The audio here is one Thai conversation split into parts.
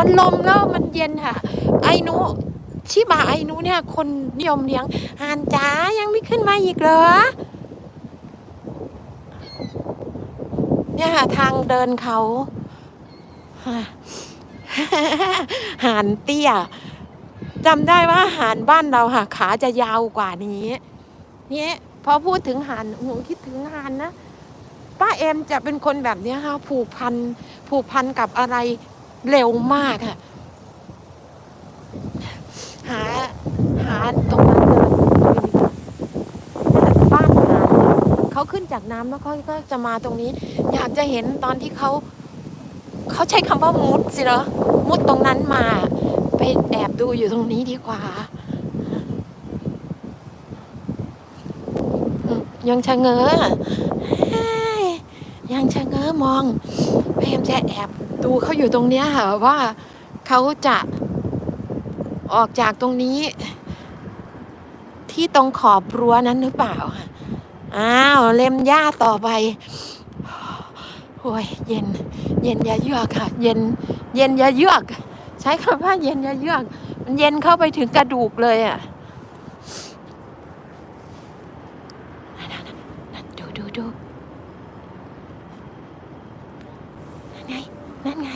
มันลมแล้วมันเย็นค่ะ ไอ้หนูชิบะไอ้หนูเนี่ย คนนิยมเลี้ยงหานจ๋ายังไม่ขึ้นมาอีกเหรอเนี่ยค่ะทางเดินเขาหานเตี้ยจำได้ว่าหานบ้านเราค่ะ ขาจะยาวกว่านี้เนี่ยพอพูดถึงหานหนูคิดถึงหานนะป้าเอ็มจะเป็นคนแบบนี้ค่ะผูกพันผูกพันกับอะไร เร็วมากค่ะ หา หาตรงนั้นเลยบ้านหาเขาขึ้นจากน้ำแล้วเขาก็จะมาตรงนี้ อยากจะเห็นตอนที่เขา เขาใช้คำว่ามุดสิเหรอมุดตรงนั้นมา ไปแอบดูอยู่ตรงนี้ดีกว่า ยังชะเง้อยยังชะเง้อมองพยายามจะแอบ ดูเขาอยู่ตรงเนี้ยค่ะว่าเขาจะออกจากตรงนี้ ที่ตรงขอบรั้วนั้นหรือเปล่าอ้าวเล็มหญ้าต่อไปโอ้ยเย็น เย็นยาเยือกค่ะ เย็น เย็นยาเยือก ใช้คำว่าเย็นยาเยือก มันเย็นเข้าไปถึงกระดูกเลยอะนั่นๆนั่นดูดูดูนั่นไง นั่นไง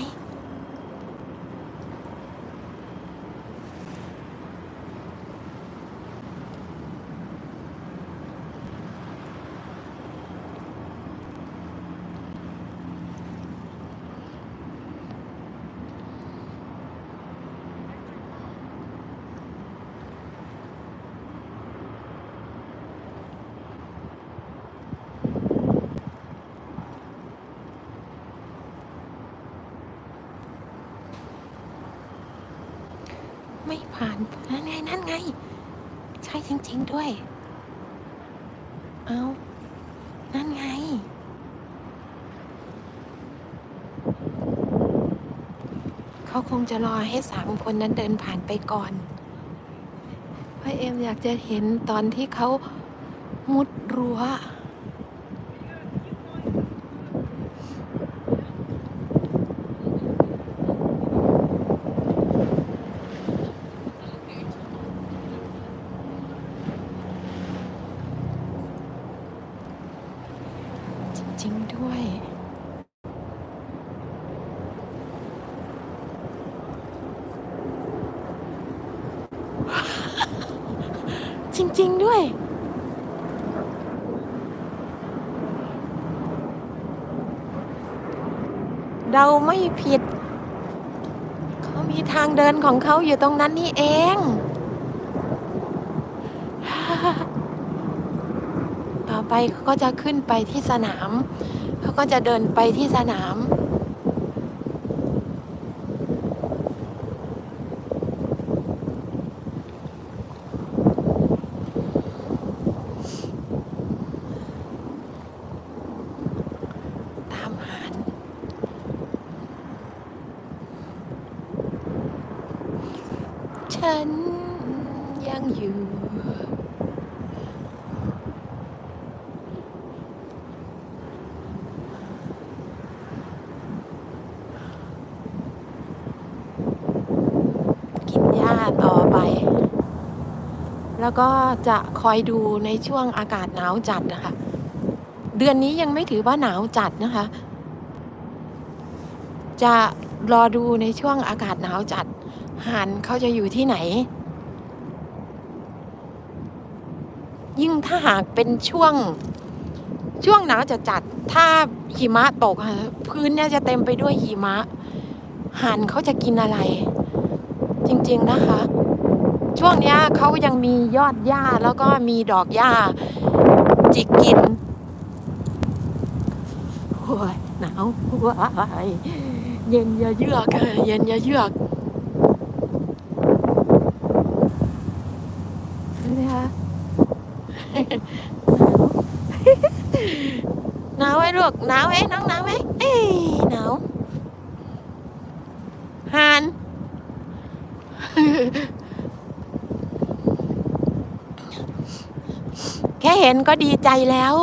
ไม่ผ่านนั่นไงนั่นไง ใช่จริง ๆด้วย เอานั่นไง เขาคงจะรอให้สามคนนั้นเดินผ่านไปก่อนพ่อเอ็มอยากจะเห็นตอนที่เขามุดรั้ว จริงด้วย จริง ๆ ด้วยเราไม่ผิด เขามีทางเดินของเขาอยู่ตรงนั้นนี่เองต่อ ไปเขาก็จะขึ้นไปที่สนาม เขาก็จะเดินไปที่สนาม ตามหาฉันยังอยู่ หญ้าต่อไป แล้วก็จะคอยดูในช่วงอากาศหนาวจัดนะคะ เดือนนี้ยังไม่ถือว่าหนาวจัดนะคะ จะรอดูในช่วงอากาศหนาวจัดห่านเขาจะอยู่ที่ไหน ยิ่งถ้าหากเป็นช่วงช่วงหนาวจะจัด ถ้าหิมะตกค่ะพื้นเนี่ยจะเต็มไปด้วยหิมะห่านเขาจะกินอะไร จริงๆนะคะ ช่วงเนี้ยเขายังมียอดหญ้าแล้วก็มีดอกหญ้าจิกกินโอ้ยหนาวว้ายเย็นอย่าเยือกค่ะเย็นอย่าเยือกเห็นี่คะหนาวไหมลูกหนาวไหมน้องหนาวไหมเอ้ยหนาวฮาน แค่เห็นก็ดีใจแล้ว